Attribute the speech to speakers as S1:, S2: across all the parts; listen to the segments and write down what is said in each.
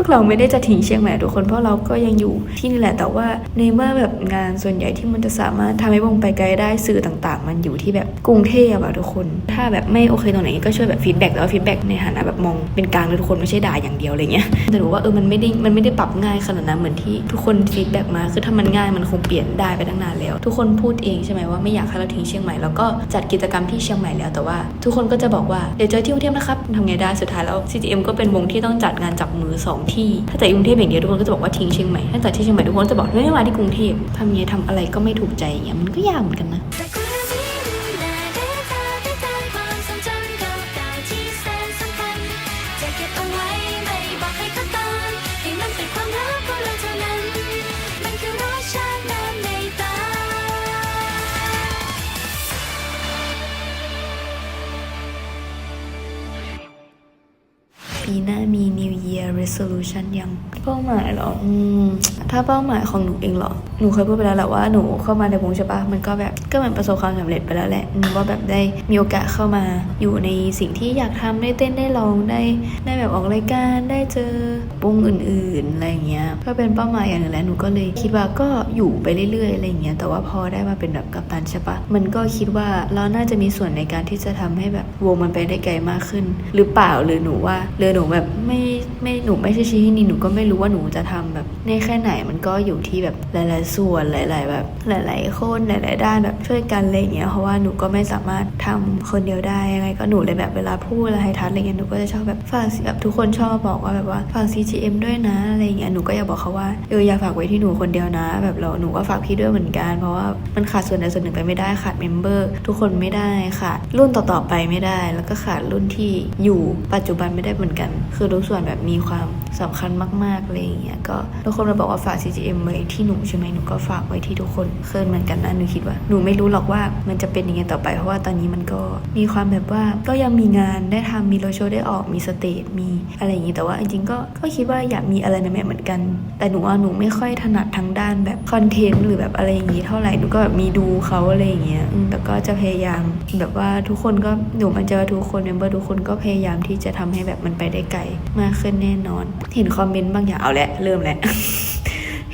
S1: วกเราไม่ได้จะทิ้งเชียงใหม่ทุกคนเพราะเราก็ยังอยู่ที่นี่แหละแต่ว่าในเมื่อแบบงานส่วนใหญ่ที่มันจะสามารถทำให้วงไปไกลได้สื่อต่างๆ มันอยู่ที่แบบกรุงเทพอะทุกคน ถ้าแบบไม่โอเคตรงไหนก็ช่วยแบบฟีดแบ็กแต่ว่าฟีดแบ็กในฐานะแบบมองเป็นกลางเลยทุกคนไม่ใช่ด่าอย่างเดียวอะไรเงี้ยแต่รู้ว่าเออมันไม่ได้มันไม่ได้ปรับง่ายขนาดนั้นเหมือนที่ทุกคนฟีดแบ็กมาคือถ้ามันง่ายมันคงเปลี่ยนได้ไปตั้งนานแล้ว ทุกคนพูดเองใช่ไหมว่าไม่อยากให้เราทิ้งเชียงใหม่แล้วก็จัดกิจกรรมที่เชียงใหม่แล้วแต่ว่า ทุกคนก็จะบอกว่าเดี๋ยวเจอที่กรุงเทพนะครับทำไงได้สุดท้ายแล้ว CGM ก็เป็นวงที่ต้องจัดงานจับมือสองที่ ถ้าจากกรุงเทพอย่างเดียวทุกคนก็จะบอกว่าทิ้งเชียงใหม่ถ้าจากที่เชียงใหม่ทุกคนจะบอกไม่มาที่กรุงเทพทำไงทำอะไรก็ไม่ถูกใจอย่างเงี้ยมันก็ยากเหมือนกันนะ Year Resolution ยังเป้าหมายหรออืมถ้าเป้าหมายของหนูเองหรอ หนูเคยพูดไปแล้วแหละว่าหนูเข้ามาในวงใช่ปะมันก็แบบก็เหมันประสบความสำเร็จไปแล้วแหละว่าแบบได้มีโอกาสเข้ามาอยู่ในสิ่งที่อยากทำได้เต้นได้ร้องได้ได้แบบออกรายการได้เจอวงอื่นๆอะไรอย่างเงี้ยก็เป็นเป้าหมายอย่างหนึ่งแล้วหนูก็เลยคิดว่าก็อยู่ไปเรื่อยๆอะไรอย่างเงี้ยแต่ว่าพอได้มาเป็นแบบกัปตันใช่ปะมันก็คิดว่าเราน่าจะมีส่วนในการที่จะทำให้แบบวงมันไปได้ไกลมากขึ้น หรือเปล่าหรือหนูว่าหรือหนูแบบไม่ไม่หนูไม่ใช่ชี้ให้นี่หนูก็ไม่รู้ว่าหนูจะทำแบบในแค่ไหนมันก็อยู่ที่แบบหลาย ๆ ส่วนหลาย ๆ แบบหลาย ๆ คนหลาย ๆ ด้านแบบช่วยกันอะไรอย่างเงี้ยเพราะว่าหนูก็ไม่สามารถทำคนเดียวได้ยังไงก็หนูเลยแบบเวลาพูดอะไรให้ทัศน์อะไรเงี้ยหนูก็จะชอบแบบฝากแบบทุกคนชอบบอกว่าแบบว่าฝาก CGM ด้วยนะอะไรเงี้ยหนูก็อยากบอกเขาว่าเอออย่าฝากไว้ที่หนูคนเดียวนะ แบบเราหนูก็ฝากพี่ด้วยเหมือนกัน เพราะว่ามันขาดส่วนใดส่วนหนึ่งไปไม่ได้ขาดเมมเบอร์ทุกคนไม่ได้ขาดรุ่นต่อ ๆ ไปไม่ได้ แล้วก็ขาดรุ่นที่อยู่ปัจจุบันไม่ได้เหมือนกัน คือทุกส่วนแบบมีความสำคัญมากๆอะไรอย่างเงี้ยก็ทุกคนมาบอกว่าฝาก CGM ไว้ที่หนูใช่ไหมหนูก็ฝากไว้ที่ทุกคนเคยเหมือนกันนะหนูคิดว่าหนูไม่รู้หรอกว่ามันจะเป็นยังไงต่อไป เพราะว่าตอนนี้มันก็มีความแบบว่าก็ยังมีงานได้ทำมีโรโชว์ได้ออกมีสเตจมีอะไรอย่างงี้แต่ว่าจริงๆก็ก็คิดว่าอยากมีอะไรใหม่ๆเหมือนกัน แต่หนูว่าหนูไม่ค่อยถนัดทางด้านแบบคอนเทนต์หรือแบบอะไรอย่างงี้เท่าไหร่หนูก็แบบมีดูเขาอะไรอย่างเงี้ยแต่ก็จะพยายามแบบว่าทุกคนก็หนูมันเจอทุกคนเมมเบอร์ทุกคนก็พยายามที่จะทำให้แบบมันไปได้ไกลมากขึ้นแน่นอน เห็นคอมเมนต์บางอย่างเอาละเริ่มแล้ว Thank you.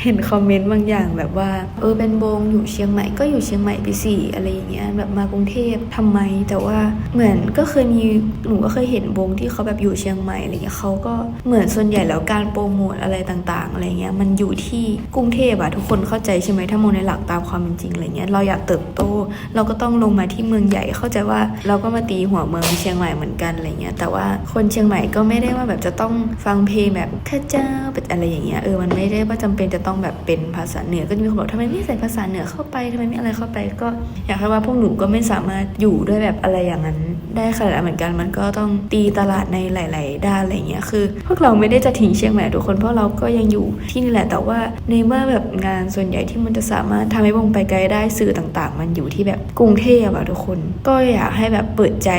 S1: เห็นคอมเมนต์บางอย่างแบบว่า เออเป็นวงอยู่เชียงใหม่ก็อยู่เชียงใหม่ไปสิอะไรอย่างเงี้ยแบบมากรุงเทพทำไม แต่ว่าเหมือนก็เคยมีหนูก็เคยเห็นวงที่เขาแบบอยู่เชียงใหม่อะไรเงี้ยเขาก็เหมือนส่วนใหญ่แล้วการโปรโมทอะไรต่างๆอะไรเงี้ยมันอยู่ที่กรุงเทพอะทุกคนเข้าใจใช่ไหมถ้ามองในหลักตามความเป็นจริงอะไรเงี้ยเราอยากเติบโต เราก็ต้องลงมาที่เมืองใหญ่เข้าใจว่าเราก็มาตีหัวเมืองเชียงใหม่เหมือนกันอะไรเงี้ยแต่ว่าคนเชียงใหม่ก็ไม่ได้ว่าแบบจะต้องฟังเพลงแบบข้าเจ้าอะไรอย่างเงี้ยเออมันไม่ได้ว่าจำเป็นจะต้องแบบเป็นภาษาเหนือก็จะมีคนบอกทำไมไม่ใส่ภาษาเหนือเข้าไปทำไมไม่อะไรเข้าไป ก็อยากให้ว่าพวกหนูก็ไม่สามารถอยู่ด้วยแบบอะไรอย่างนั้น ได้ขนาดเหมือนกันมันก็ต้องตีตลาดในหลาย ๆ ด้านอะไรเงี้ยคือ พวกเราไม่ได้จะทิ้งเชียงใหม่ทุกคนเพราะเราก็ยังอยู่ที่นี่แหละแต่ว่าในเมื่อแบบ งานส่วนใหญ่ที่มันจะสามารถทำให้วงไปไกลได้สื่อต่างๆ มันอยู่ที่แบบกรุงเทพอะทุกคน ก็อยากให้แบบเปิดใจ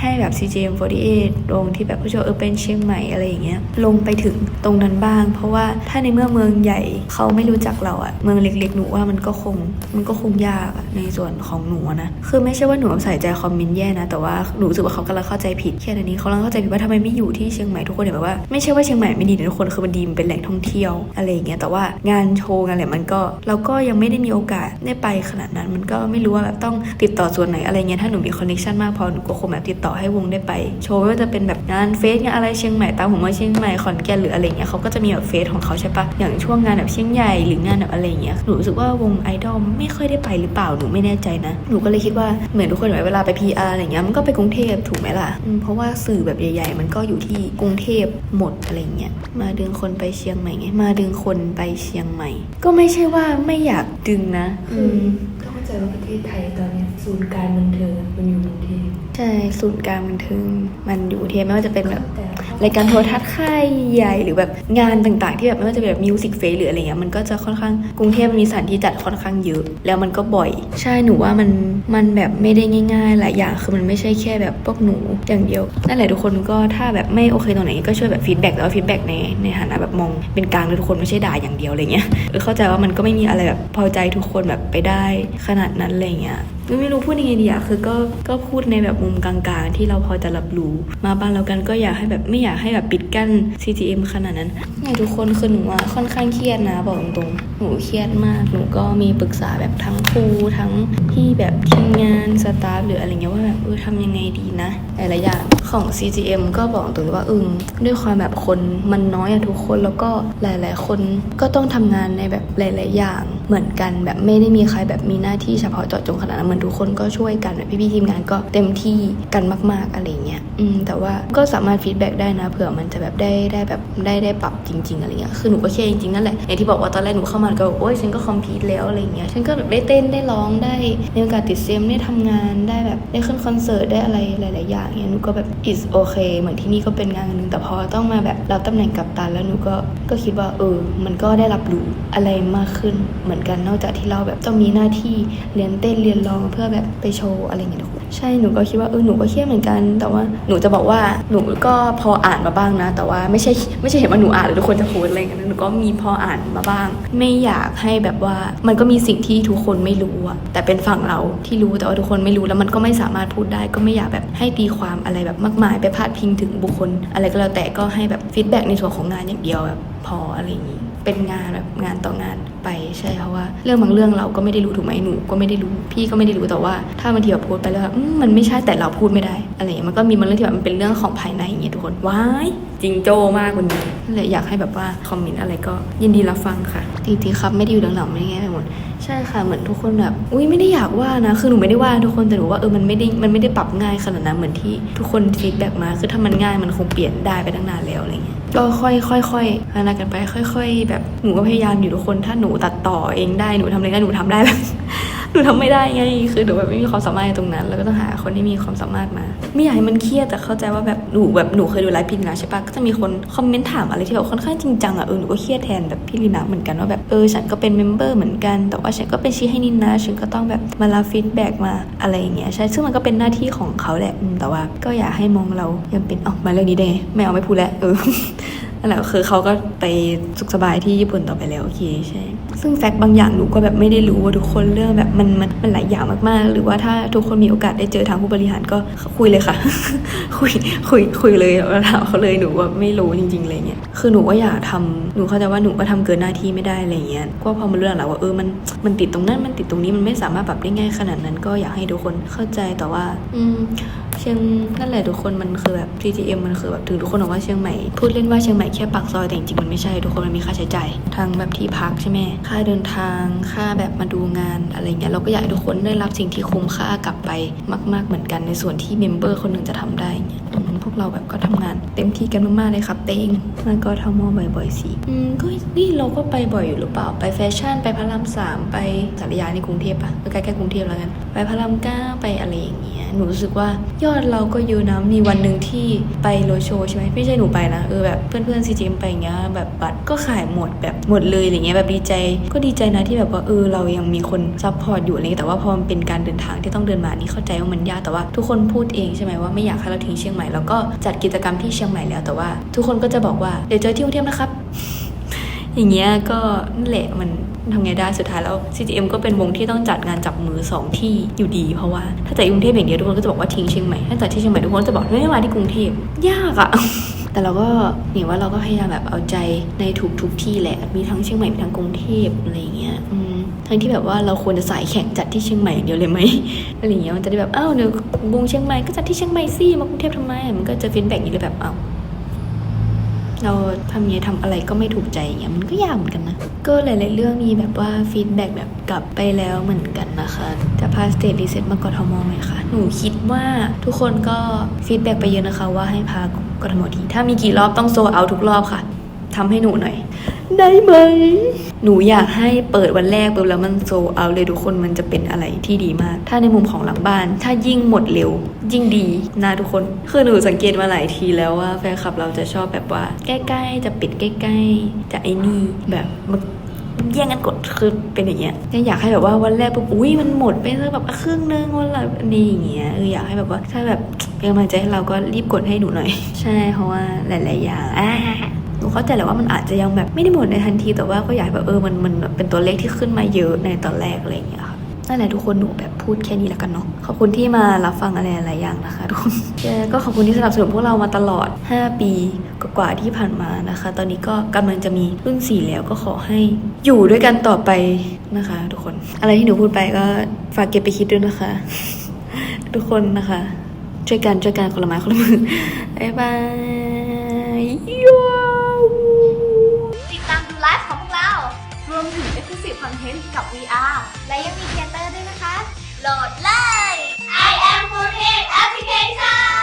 S1: ให้แบบ CGM48 วงที่แบบผู้ชมเออเป็นเชียงใหม่อะไรอย่างเงี้ยลงไปถึงตรงนั้นบ้าง เพราะว่าถ้าในเมื่อเมืองใหญ่เขาไม่รู้จักเราอะเมืองเล็กๆหนูว่ามันก็คงมันก็คงยากในส่วนของหนูนะคือไม่ใช่ว่าหนูใส่ใจคอมเมนต์แย่นะแต่ว่าหนูรู้สึกว่าเขากำลังเข้าใจผิดแค่นี้เขากำลังเข้าใจผิดว่าทำไมไม่อยู่ที่เชียงใหม่ทุกคนเห็นแบบว่าไม่ใช่ว่าเชียงใหม่ไม่ดีนะทุกคนคือมันดีมันเป็นแหล่งท่องเที่ยวอะไรอย่างเงี้ยแต่ว่างานโชว์งานอะไรมันก็เราก็ยังไม่ได้มีโอกาสได้ไปขนาดนั้น มันก็ไม่รู้ว่าแบบต้องติดต่อส่วนไหนอะไรเงี้ยถ้าหนูมีคอนเนคชันมากพอหนูก็คงแบบติดต่อให้วงได้ไป โชว์ไม่ว่าจะเป็นแบบงานเฟสงานอะไรเชียงใหม่ตามผมว่าเชียงใหม่ขอนแก่นหรืออะไรเงี้ยเขาก็จะมีแบบเฟสของเขาใช่ปะอย่างช่วงงานแบบเชียงใหญ่หรืองานแบบอะไรเงี้ยหนูรู้สึกว่าวงไอดอลไม่ค่อยได้ไปหรือเปล่าหนูไม่แน่ใจนะ หนูก็เลยคิดว่าเหมือนทุกคนเวลาไป PR อะไรเงี้ยมันก็ไปกรุงเทพถูกไหมล่ะเพราะว่าสื่อแบบใหญ่ ๆ มันก็อยู่ที่กรุงเทพหมดอะไรเงี้ยมาดึงคนไปเชียงใหม่ไงมาดึงคนไปเชียงใหม่ก็ไม่ใช่ว่าไม่อยากดึงนะ อืม
S2: ก็เข้าใจว่าประเทศไทยตอนเนี้ย ศูนย์การบันเทิงมันอยู่กรุงเทพ
S1: ใช่ศูนย์กลางบันเทิงมันอยู่กรุงเทพไม่ว่าจะเป็นแบบ
S2: แต่
S1: รายการโทรทัศน์ค่ายใหญ่หรือแบบงานต่างๆ ที่แบบไม่ว่าจะเป็นแบบมิวสิกเฟสหรืออะไรเงี้ยมันก็จะค่อนข้างกรุงเทพมันมีสถานที่จัดค่อนข้างเยอะ แล้วมันก็บ่อย ใช่หนูว่ามันมันแบบไม่ได้ง่าย ๆ หลายอย่างคือมันไม่ใช่แค่แบบพวกหนูอย่างเดียวนั่นแหละทุกคนก็ถ้าแบบไม่โอเคตรงไหนก็ช่วยแบบฟีดแบ็กแต่ว่าฟีดแบ็กในในฐานะแบบมองเป็นกลางเลยทุกคนไม่ใช่ด่าอย่างเดียวอะไรเงี้ยเออเข้าใจว่ามันก็ไม่มีอะไรแบบพอใจทุกคนแบบไปได้ขนาดนั้นอะไรเงี้ย ไม่รู้พูดยังไงดีอะคือก็ก็พูดในแบบมุมกลางๆ ที่เราพอจะรับรู้ มาบ้านเรากันก็อยากให้แบบไม่อยากให้แบบปิดกั้น CGM ขนาดนั้นเนี่ยทุกคนคือหนูอะค่อนข้างเครียดนะบอกตรงๆ หนูเครียดมาก หนูก็มีปรึกษาแบบทั้งครูทั้งที่แบบทีมงานสตาฟหรืออะไรเงี้ยว่าแบบเออทำยังไงดีนะหลายๆอย่างของ CGM ก็บอกตรงว่าอึงด้วยความแบบคนมันน้อยอะทุกคนแล้วก็หลายๆ คนก็ต้องทำงานในแบบหลาย ๆ อย่างเหมือนกันแบบไม่ได้มีใครแบบมีหน้าที่เฉพาะเจาะจงขนาดนั้นเหมือนทุกคนก็ช่วยกันแบบพี่ๆทีมงานก็เต็มที่กันมาก ๆอะไรเงี้ยอืมแต่ว่าก็สามารถฟีดแบ็กได้นะเผื่อมันจะแบบได้ได้แบบได้ได้ปรับจริง ๆ อะไรเงี้ยคือหนูก็เครียดจริงๆนั่นแหละอย่างที่บอกว่าตอนแรกหนูเข้ามาก็แบบโอ๊ยฉันก็คอมพีทแล้วอะไรเงี้ยฉันก็แบบได้เต้นได้ร้องได้มีโอกาสติดเซมได้ทำงานได้แบบได้ขึ้นคอนเสิร์ตได้อะไรหลาย ๆ อย่างเงี้ยหนูก็แบบ is okay เหมือนที่นี่ก็เป็นงานหนึ่งแต่พอต้องมาแบบรับตำแหน่งกัปตันแล้วหนูก็ก็คิดว่าเออ มันก็ได้รับรู้อะไรมากขึ้นเหมือนกันนอกจากที่เราแบบต้องมีหน้าที่เรียนเต้นเรียนร้องเพื่อแบบไปโชว์อะไรเงี้ย ใช่หนูก็คิดว่าเออหนูก็เครียดเหมือนกัน แต่ว่าหนูจะบอกว่าหนูก็พออ่านมาบ้างนะ แต่ว่าไม่ใช่ไม่ใช่เห็นว่าหนูอ่านแล้วทุกคนจะพูดอะไรกันหนูก็มีพออ่านมาบ้าง ไม่อยากให้แบบว่ามันก็มีสิ่งที่ทุกคนไม่รู้อะแต่เป็นฝั่งเราที่รู้แต่ว่าทุกคนไม่รู้แล้วมันก็ไม่สามารถพูดได้ ก็ไม่อยากแบบให้ตีความอะไรแบบมากมายไปพาดพิงถึงบุคคล อะไรก็แล้วแต่ก็ให้แบบฟีดแบ็กในส่วนของงานอย่างเดียวแบบพออะไรอย่างนี้ เป็นงานแบบงานต่องานไปใช่เพราะว่าเรื่องบางเรื่องเราก็ไม่ได้รู้ถูกไหมหนูก็ไม่ได้รู้พี่ก็ไม่ได้รู้แต่ว่า ถ้าบางทีแบบโพสต์ไปแล้วแบบอืมมันไม่ใช่แต่เราพูดไม่ได้อะไรอย่างเงี้ยมันก็มีบางเรื่องที่แบบมันเป็นเรื่องของภายในอย่างเงี้ยทุกคนว้ายจริงโจ้มากวันนี้นั่นแหละอยากให้แบบว่าคอมเมนต์อะไรก็ยินดีรับฟังค่ะจริงๆครับไม่ได้อยู่หลังๆไม่ได้แง่ไปหมดใช่ค่ะเหมือนทุกคนแบบอุ้ยไม่ได้อยากว่านะคือหนูไม่ได้ว่าทุกคนแต่หนูว่าเออมันไม่ได้มันไม่ได้ปรับง่ายขนาดนั้นเหมือนที่ทุกคนฟีดแบ็กมาคือถ้ามันง่ายมันคงเปลี่ยนได้ไปตั้งนานแล้วอะไรเงี้ย ก็ค่อยๆค่อยๆพัฒนากันไปค่อย ๆ แบบหนูก็พยายามอยู่ทุกคน ถ้าหนูตัดต่อเองได้หนูทำอะไรได้หนูทำได้แบบ หนูทำไม่ได้ไง คือหนูแบบไม่มีความสามารถในตรงนั้น แล้วก็ต้องหาคนที่มีความสามารถมา ไม่อยากให้มันเครียดแต่เข้าใจว่าแบบหนูแบบหนูเคยดูไลฟ์พี่ลีนาใช่ปะก็จะมีคนคอมเมนต์ถามอะไรที่แบบค่อนข้างจริงจังอะเออหนูก็เครียดแทนแบบพี่ลีนาเหมือนกันว่าแบบเออฉันก็เป็นเมมเบอร์เหมือนกัน แต่ว่าฉันก็เป็นชี้ให้นินนะฉันก็ต้องแบบมารับฟีดแบ็กมาอะไรอย่างเงี้ยใช่ซึ่งมันก็เป็นหน้าที่ของเขาแหละอืมแต่ว่าก็อยากให้มองเรายังเป็นออกมาเรื่องนี้ได้ไม่เอาไม่พูดแล้วเออ นั่นแหละคือเขาก็ไปสุขสบายที่ญี่ปุ่นต่อไปแล้วโอเคใช่ ซึ่งแฟกต์บางอย่างหนูก็แบบไม่ได้รู้ว่าทุกคนเรื่องแบบมันมันมันหลายอย่างมากๆ หรือว่าถ้าทุกคนมีโอกาสได้เจอทางผู้บริหารก็คุยเลยค่ะ คุยคุยคุยเลยแล้วถามเขาเลยหนูว่าไม่รู้จริงๆอะไรเงี้ยคือหนูก็อยากทำหนูเข้าใจว่าหนูก็ทำเกินหน้าที่ไม่ได้อะไรเงี้ยก็พอมาเรื่องแล้วว่าเออมันมันติดตรงนั้นมันติดตรงนี้มันไม่สามารถปรับได้ง่ายขนาดนั้น ก็อยากให้ทุกคนเข้าใจแต่ว่า อืม เชียงนั่นแหละทุกคนมันคือแบบ TTM มันคือแบบถึงทุกคนบอกว่าเชียงใหม่พูดเล่นว่าเชียงใหม่แค่ปากซอยแต่จริงๆมันไม่ใช่ทุกคนมันมีค่าใช้จ่ายทางแบบที่พักใช่ไหมค่าเดินทางค่าแบบมาดูงานอะไรเงี้ยเราก็อยากให้ทุกคนได้รับสิ่งที่คุ้มค่ากลับไปมาก ๆเหมือนกันในส่วนที่เมมเบอร์คนหนึ่งจะทำได้เงี้ย พวกเราแบบก็ทำงานเต็มที่กันมากๆเลยครับเต้งมันก็ทมอบ่อยๆสิอืมก็นี่เราก็ไปบ่อยอยู่หรือเปล่าไปแฟชั่นไปพระรามสามไปสารยาในกรุงเทพปะใกล้ๆกรุงเทพแล้วกันไปพระรามเก้าไปอะไรอย่างเงี้ยหนูรู้สึกว่ายอดเราก็เยอะนะมีวันหนึ่งที่ไปโรโชว์ใช่ไหมไม่ใช่หนูไปนะเออแบบเพื่อนๆซีจีมไปอย่างเงี้ยแบบบัตรก็ขายหมดแบบ หมดเลยอะไรเงี้ยแบบดีใจ ก็ดีใจนะที่แบบว่าเออเรายังมีคนซัพพอร์ตอยู่อะไรเงี้ยแต่ว่าพอมันเป็นการเดินทางที่ต้องเดินมานี่เข้าใจว่ามันยากแต่ว่าทุกคนพูดเองใช่ไหมว่าไม่อยากให้เราทิ้งเชียงใหม่แล้วก็จัดกิจกรรมที่เชียงใหม่แล้วแต่ว่า ทุกคนก็จะบอกว่าเดี๋ยวเจอที่กรุงเทพนะครับ อย่างเงี้ยก็นั่นแหละมันทำไงได้สุดท้ายแล้ว CGM ก็เป็นวงที่ต้องจัดงานจับมือสองที่อยู่ดี เพราะว่าถ้าจัดกรุงเทพอย่างเดียวทุกคนก็จะบอกว่าทิ้งเชียงใหม่ถ้าจัดที่เชียงใหม่ทุกคนก็จะบอกไม่มาที่กรุงเทพยากอะ แต่เราก็เนี่ยว่าเราก็พยายามแบบเอาใจในทุกทุกที่แหละ มีทั้งเชียงใหม่มีทั้งกรุงเทพอะไรอย่างเงี้ยทั้งที่แบบว่าเราควรจะสายแข่งจัดที่เชียงใหม่เดียวเลยไหมอะไรอย่างเงี้ยมันจะได้แบบอ้าวเดี๋ยววงเชียงใหม่ก็จัดที่เชียงใหม่สิมากรุงเทพทำไมมันก็จะฟีดแบ็กอย่างนี้เลยแบบอ้าว เราทำเงี้ยทำอะไรก็ไม่ถูกใจอย่างเงี้ยมันก็ยากเหมือนกันนะ ก็หลายๆเรื่องมีแบบว่าฟีดแบ็กแบบกลับไปแล้วเหมือนกันนะคะจะพาสเตทรีเซ็ตมากทมไหมคะหนูคิดว่าทุกคนก็ฟีดแบ็กไปเยอะนะคะว่าให้พากรทมทีถ้ามีกี่รอบต้องโซเอาทุกรอบค่ะ ทำให้หนูหน่อย ได้ไหม หนูอยากให้เปิดวันแรกปุ๊บแล้วมันโซเอาเลยทุกคนมันจะเป็นอะไรที่ดีมาก ถ้าในมุมของหลังบ้าน ถ้ายิ่งหมดเร็ว ยิ่งดีนะทุกคน คือหนูสังเกตมาหลายทีแล้วว่าแฟนคลับเราจะชอบแบบว่า ใกล้ๆ จะปิดใกล้ๆ จะไอ้นี่แบบมันแย่งกันกดคือเป็นอย่างเงี้ยยังอยากให้แบบว่าวันแรกปุ๊บอุ้ยมันหมดไปสักแบบครึ่งนึงวันละนี่อย่างเงี้ยเอออยากให้แบบว่าถ้าแบบเป็นกำลังใจให้เราก็รีบกดให้หนูหน่อย ใช่เพราะว่าหลาย ๆ อย่างอ่า เข้าใจแหละว่ามันอาจจะยังแบบไม่ได้หมดในทันที แต่ว่าก็อยากให้แบบเออมันมันเป็นตัวเลขที่ขึ้นมาเยอะในตอนแรกอะไรอย่างเงี้ยค่ะนั่นแหละทุกคนหนูแบบพูดแค่นี้แล้วกันเนาะขอบคุณที่มารับฟังอะไรหลายอย่างนะคะทุกคนเย้ก็ขอบคุณที่สนับสนุนพวกเรามาตลอด 5 ปีกว่าที่ผ่านมานะคะ ตอนนี้ก็กำลังจะมีรุ่นสี่แล้วก็ขอให้อยู่ด้วยกันต่อไปนะคะ ทุกคนอะไรที่หนูพูดไปก็ฝากเก็บไปคิดด้วยนะคะ ทุกคนนะคะช่วยกันช่วยกันคนละไม้คนละมือบ๊ายบาย
S3: คอนเทนต์กับ VR และยังมีเทเตอร์ด้วยนะคะ โหลดเลย I am f o r t application